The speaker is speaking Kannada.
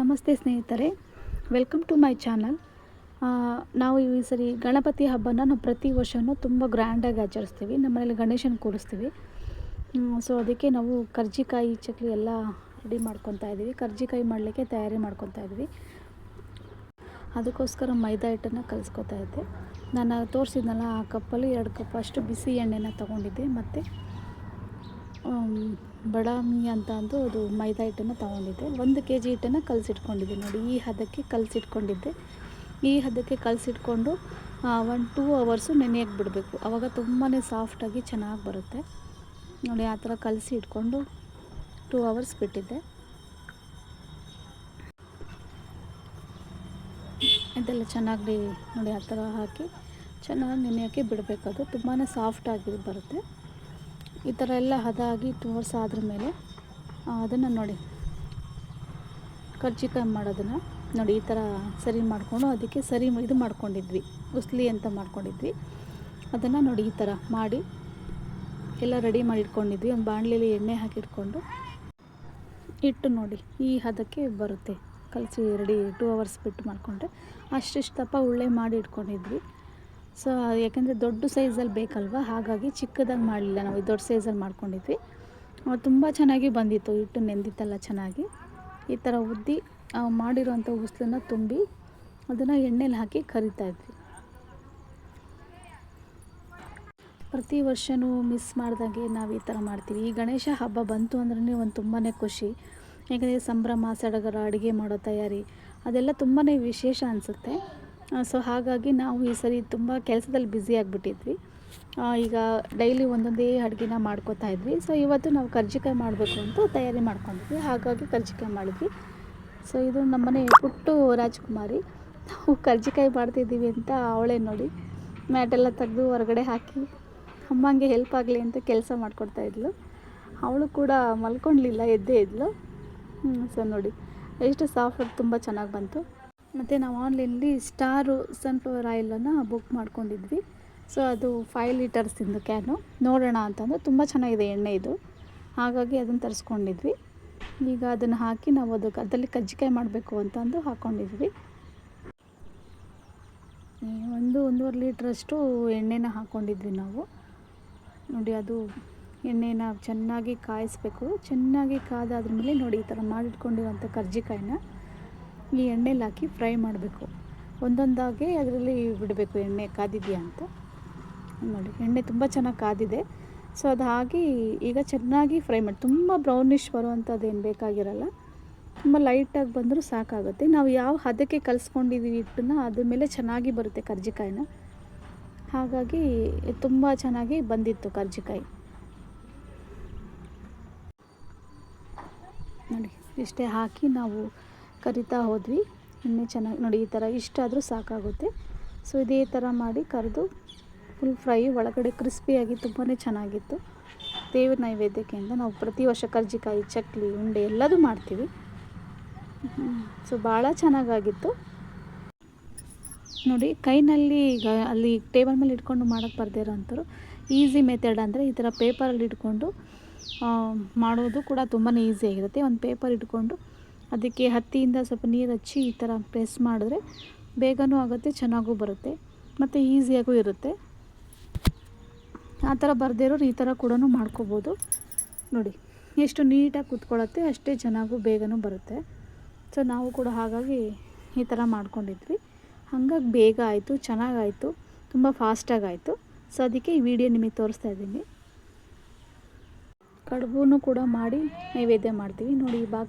ನಮಸ್ತೆ ಸ್ನೇಹಿತರೆ ವೆಲ್ಕಮ್ ಟು ಮೈ ಚಾನಲ್ ನಾವು ಈ ಸರಿ ಗಣಪತಿ ಹಬ್ಬನ ನಾವು ಪ್ರತಿ ವರ್ಷವೂ ತುಂಬ ಗ್ರ್ಯಾಂಡಾಗಿ ಆಚರಿಸ್ತೀವಿ ನಮ್ಮನೇಲಿ ಗಣೇಶನ ಕೂರಿಸ್ತೀವಿ. ಸೊ ಅದಕ್ಕೆ ನಾವು ಕರ್ಜಿಕಾಯಿ, ಚಕ್ಲಿ ಎಲ್ಲ ರೆಡಿ ಮಾಡ್ಕೊತಾ ಇದ್ದೀವಿ, ಕರ್ಜಿಕಾಯಿ ಮಾಡಲಿಕ್ಕೆ ತಯಾರಿ ಮಾಡ್ಕೊತಾ ಇದ್ವಿ ಅದಕ್ಕೋಸ್ಕರ ಮೈದಾ ಹಿಟ್ಟನ್ನು ಕಲಿಸ್ಕೊತಾ ಇದ್ದೆ. ನಾನು ತೋರಿಸಿದ್ನಲ್ಲ, ಆ ಕಪ್ಪಲ್ಲಿ ಎರಡು ಕಪ್ ಅಷ್ಟು ಬಿಸಿ ಎಣ್ಣೆನ ತೊಗೊಂಡಿದ್ದೆ, ಮತ್ತು ಬಡಾಮಿ ಅಂತ ಅಂದು ಅದು ಮೈದಾ ಹಿಟ್ಟನ್ನು ತೊಗೊಂಡಿದ್ದೆ. ಒಂದು ಕೆ ಜಿ ಹಿಟ್ಟನ್ನು ಕಲಸಿಟ್ಕೊಂಡಿದ್ದೆ ನೋಡಿ, ಈ ಹದಕ್ಕೆ ಕಲಸಿಟ್ಕೊಂಡಿದ್ದೆ. ಈ ಹದಕ್ಕೆ ಕಲಸಿಟ್ಕೊಂಡು ಒನ್ ಟೂ ಅವರ್ಸು ನೆನೆಯಕ್ಕೆ ಬಿಡಬೇಕು. ಆವಾಗ ತುಂಬಾ ಸಾಫ್ಟಾಗಿ ಚೆನ್ನಾಗಿ ಬರುತ್ತೆ. ನೋಡಿ, ಆ ಥರ ಕಲಸಿ ಇಟ್ಕೊಂಡು ಟೂ ಅವರ್ಸ್ ಬಿಟ್ಟಿದ್ದೆ. ಇದೆಲ್ಲ ಚೆನ್ನಾಗಿ ನೋಡಿ, ಆ ಥರ ಹಾಕಿ ಚೆನ್ನಾಗಿ ನೆನೆಯೋಕ್ಕೆ ಬಿಡಬೇಕು. ಅದು ತುಂಬಾ ಸಾಫ್ಟಾಗಿ ಬರುತ್ತೆ. ಈ ಥರ ಎಲ್ಲ ಹದಾಗಿ ಟೂ ಅವರ್ಸ್ ಆದ್ರ ಮೇಲೆ ಅದನ್ನು ನೋಡಿ. ಕರ್ಜಿಕಾಯಿ ಮಾಡೋದನ್ನು ನೋಡಿ, ಈ ಥರ ಸರಿ ಮಾಡಿಕೊಂಡು ಅದಕ್ಕೆ ಸರಿ ಇದು ಮಾಡ್ಕೊಂಡಿದ್ವಿ. ಉಸ್ಲಿ ಅಂತ ಮಾಡ್ಕೊಂಡಿದ್ವಿ. ಅದನ್ನು ನೋಡಿ ಈ ಥರ ಮಾಡಿ, ಎಲ್ಲ ರೆಡಿ ಮಾಡಿ ಇಟ್ಕೊಂಡಿದ್ವಿ ಒಂದು ಬಾಣಲೆಯಲ್ಲಿ ಎಣ್ಣೆ ಹಾಕಿಟ್ಕೊಂಡು ಇಟ್ಟು ನೋಡಿ, ಈ ಹದಕ್ಕೆ ಬರುತ್ತೆ. ಕಲಸಿ ರೆಡಿ ಟೂ ಅವರ್ಸ್ ಬಿಟ್ಟು ಮಾಡಿಕೊಂಡ್ರೆ. ಅಷ್ಟಿಷ್ಟು ತಪ್ಪ ಉಳ್ಳೆ ಮಾಡಿ ಇಟ್ಕೊಂಡಿದ್ವಿ. ಸೊ, ಯಾಕೆಂದರೆ ದೊಡ್ಡ ಸೈಜಲ್ಲಿ ಬೇಕಲ್ವ? ಹಾಗಾಗಿ ಚಿಕ್ಕದಾಗಿ ಮಾಡಲಿಲ್ಲ ನಾವು. ದೊಡ್ಡ ಸೈಜಲ್ಲಿ ಮಾಡ್ಕೊಂಡಿದ್ವಿ. ತುಂಬ ಚೆನ್ನಾಗಿ ಬಂದಿತ್ತು. ಹಿಟ್ಟು ನೆಂದಿತ್ತಲ್ಲ ಚೆನ್ನಾಗಿ. ಈ ಥರ ಉದ್ದಿ ಮಾಡಿರೋಂಥ ಉಸ್ಲನ್ನ ತುಂಬಿ ಅದನ್ನು ಎಣ್ಣೆಲಿ ಹಾಕಿ ಕರಿತಾ ಇದ್ವಿ. ಪ್ರತಿ ವರ್ಷವೂ ಮಿಸ್ ಮಾಡಿದಾಗೆ ನಾವು ಈ ಥರ ಮಾಡ್ತೀವಿ. ಈ ಗಣೇಶ ಹಬ್ಬ ಬಂತು ಅಂದ್ರೆ ಒಂದು ತುಂಬಾ ಖುಷಿ. ಯಾಕಂದರೆ ಸಂಭ್ರಮ, ಸಡಗರ, ಅಡುಗೆ ಮಾಡೋ ತಯಾರಿ ಅದೆಲ್ಲ ತುಂಬಾ ವಿಶೇಷ ಅನಿಸುತ್ತೆ. ಸೊ ಹಾಗಾಗಿ ನಾವು ಈ ಸರಿ ತುಂಬ ಕೆಲಸದಲ್ಲಿ ಬ್ಯುಸಿ ಆಗಿಬಿಟ್ಟಿದ್ವಿ. ಈಗ ಡೈಲಿ ಒಂದೊಂದೇ ಅಡುಗೆನ ಮಾಡ್ಕೋತಾ ಇದ್ವಿ. ಸೊ ಇವತ್ತು ನಾವು ಕರ್ಜಿಕಾಯಿ ಮಾಡಬೇಕು ಅಂತ ತಯಾರಿ ಮಾಡ್ಕೊಂಡಿದ್ವಿ. ಹಾಗಾಗಿ ಕರ್ಜಿಕಾಯಿ ಮಾಡಿದ್ವಿ. ಸೊ ಇದು ನಮ್ಮನೆ ಪುಟ್ಟು ರಾಜ್ಕುಮಾರಿ. ನಾವು ಕರ್ಜಿಕಾಯಿ ಮಾಡ್ತಿದ್ದೀವಿ ಅಂತ ಅವಳೇ ನೋಡಿ ಮ್ಯಾಟೆಲ್ಲ ತೆಗೆದು ಹೊರಗಡೆ ಹಾಕಿ ಅಮ್ಮಂಗೆ ಹೆಲ್ಪ್ ಆಗಲಿ ಅಂತ ಕೆಲಸ ಮಾಡಿಕೊಡ್ತಾಯಿದ್ಲು ಅವಳು ಕೂಡ ಮಲ್ಕೊಳ್ಲಿಲ್ಲ ಎದ್ದೇ ಇದ್ಲು. ಸೊ ನೋಡಿ, ಎಷ್ಟು ಸಾಫ್ಟ್ ತುಂಬ ಚೆನ್ನಾಗಿ ಬಂತು. ಮತ್ತು ನಾವು ಆನ್ಲೈನಲ್ಲಿ ಸ್ಟಾರು ಸನ್ಫ್ಲವರ್ ಆಯಿಲನ್ನು ಬುಕ್ ಮಾಡ್ಕೊಂಡಿದ್ವಿ. ಸೊ, ಅದು ಫೈವ್ ಲೀಟರ್ಸಿಂದು ಕ್ಯಾನು. ನೋಡೋಣ ಅಂತಂದು ತುಂಬ ಚೆನ್ನಾಗಿದೆ ಎಣ್ಣೆ ಇದು. ಹಾಗಾಗಿ ಅದನ್ನು ತರಿಸ್ಕೊಂಡಿದ್ವಿ. ಈಗ ಅದನ್ನು ಹಾಕಿ ನಾವು ಅದಕ್ಕೆ, ಅದರಲ್ಲಿ ಕಜ್ಜಿಕಾಯಿ ಮಾಡಬೇಕು ಅಂತಂದು ಹಾಕ್ಕೊಂಡಿದ್ವಿ ಒಂದು ಒಂದೂವರೆ ಲೀಟ್ರಷ್ಟು ಎಣ್ಣೆನ ಹಾಕ್ಕೊಂಡಿದ್ವಿ ನಾವು. ನೋಡಿ, ಅದು ಎಣ್ಣೆನ ಚೆನ್ನಾಗಿ ಕಾಯಿಸ್ಬೇಕು. ಚೆನ್ನಾಗಿ ಕಾದಾದ್ರ ಮೇಲೆ ನೋಡಿ, ಈ ಥರ ಮಾಡಿಟ್ಕೊಂಡಿರೋಂಥ ಕರ್ಜಿಕಾಯಿನ. ಈ ಎಣ್ಣೆಲಿ ಹಾಕಿ ಫ್ರೈ ಮಾಡಬೇಕು. ಒಂದೊಂದಾಗೆ ಅದರಲ್ಲಿ ಬಿಡಬೇಕು, ಎಣ್ಣೆ ಕಾದಿದೆಯಾ ಅಂತ. ನೋಡಿ ಎಣ್ಣೆ ತುಂಬ ಚೆನ್ನಾಗಿ ಕಾದಿದೆ. ಸೊ ಅದು ಹಾಕಿ ಈಗ ಚೆನ್ನಾಗಿ ಫ್ರೈ ಮಾಡಿ. ತುಂಬ ಬ್ರೌನಿಷ್ ಬರುವಂಥದ್ದು ಏನು ಬೇಕಾಗಿರಲ್ಲ. ತುಂಬ ಲೈಟಾಗಿ ಬಂದರೂ ಸಾಕಾಗುತ್ತೆ. ನಾವು ಯಾವ ಹದಕ್ಕೆ ಕಲಿಸ್ಕೊಂಡಿದ್ದೀವಿ ಹಿಟ್ಟನ್ನ, ಅದ್ರ ಮೇಲೆ ಚೆನ್ನಾಗಿ ಬರುತ್ತೆ ಕರ್ಜಿಕಾಯಿನ. ಹಾಗಾಗಿ ತುಂಬ ಚೆನ್ನಾಗಿ ಬಂದಿತ್ತು ಕರ್ಜಿಕಾಯಿ. ನೋಡಿ, ಇಷ್ಟೇ ಹಾಕಿ ನಾವು ಕರಿತಾ ಹೋದ್ವಿ. ಎಣ್ಣೆ ಚೆನ್ನಾಗಿ ನೋಡಿ ಈ ಥರ ಇಷ್ಟಾದರೂ ಸಾಕಾಗುತ್ತೆ. ಸೊ ಇದೇ ಥರ ಮಾಡಿ ಕರೆದು ಫುಲ್ ಫ್ರೈ ಒಳಗಡೆ ಕ್ರಿಸ್ಪಿಯಾಗಿ ತುಂಬಾ ಚೆನ್ನಾಗಿತ್ತು. ದೇವ್ರ ನೈವೇದ್ಯಕ್ಕೆ ಅಂತ ನಾವು ಪ್ರತಿ ವರ್ಷ ಕರ್ಜಿಕಾಯಿ, ಚಕ್ಲಿ, ಉಂಡೆ ಎಲ್ಲದೂ ಮಾಡ್ತೀವಿ. ಸೊ ಭಾಳ ಚೆನ್ನಾಗಾಗಿತ್ತು. ನೋಡಿ, ಕೈನಲ್ಲಿ ಈಗ ಅಲ್ಲಿ ಟೇಬಲ್ ಮೇಲೆ ಇಟ್ಕೊಂಡು ಮಾಡೋಕ್ಕೆ ಬರ್ದೇ ಇರೋಂಥವ್ರು, ಈಸಿ ಮೆಥಡ್ ಅಂದರೆ ಈ ಥರ ಪೇಪರಲ್ಲಿ ಇಟ್ಕೊಂಡು ಮಾಡೋದು ಕೂಡ ತುಂಬಾ ಈಸಿಯಾಗಿರುತ್ತೆ ಒಂದು ಪೇಪರ್ ಇಟ್ಕೊಂಡು ಅದಕ್ಕೆ ಹತ್ತಿಯಿಂದ ಸ್ವಲ್ಪ ನೀರು ಹಚ್ಚಿ ಈ ಥರ ಪ್ರೆಸ್ ಮಾಡಿದ್ರೆ ಬೇಗನೂ ಆಗುತ್ತೆ, ಚೆನ್ನಾಗೂ ಬರುತ್ತೆ ಮತ್ತು ಈಸಿಯಾಗೂ ಇರುತ್ತೆ. ಆ ಥರ ಬರದೇ ಈ ಥರ ಕೂಡ ಮಾಡ್ಕೋಬೋದು. ನೋಡಿ, ಎಷ್ಟು ನೀಟಾಗಿ ಕುತ್ಕೊಳ್ಳುತ್ತೆ ಅಷ್ಟೇ ಚೆನ್ನಾಗೂ ಬೇಗನೂ ಬರುತ್ತೆ. ಸೊ ನಾವು ಕೂಡ ಹಾಗಾಗಿ ಈ ಥರ ಮಾಡ್ಕೊಂಡಿದ್ವಿ. ಹಾಗಾಗಿ ಬೇಗ ಆಯಿತು ಚೆನ್ನಾಗಾಯಿತು ತುಂಬ ಫಾಸ್ಟಾಗಾಯಿತು ಸೊ ಅದಕ್ಕೆ ಈ ವಿಡಿಯೋ ನಿಮಗೆ ತೋರಿಸ್ತಾ ಇದ್ದೀನಿ. ಕಡುಬೂ ಕೂಡ ಮಾಡಿ ನೈವೇದ್ಯ ಮಾಡ್ತೀವಿ. ನೋಡಿ ಭಾಗ